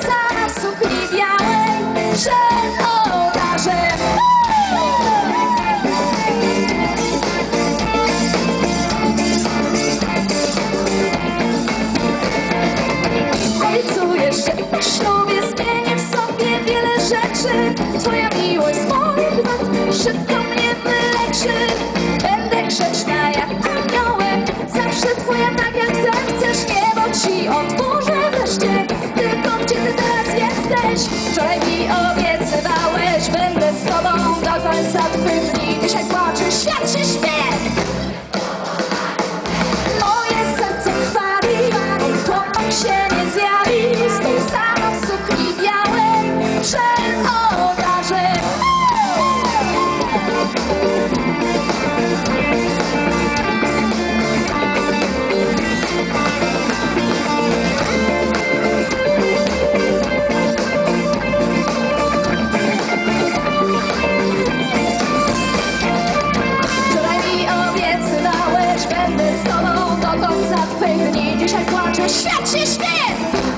w sukni białej, przed ołtarzem. Obiecujesz, że po ślubie zmienię w sobie wiele rzeczy. Twoja miłość z moich wad szybko mnie wyleczy. Będę grzeczna Wczoraj mi obiecywałeś, będę z tobą do końca twych dni. Dzisiaj płacze, świat się śmieje. Twych dni Dzisiaj płaczę, świat się śmieje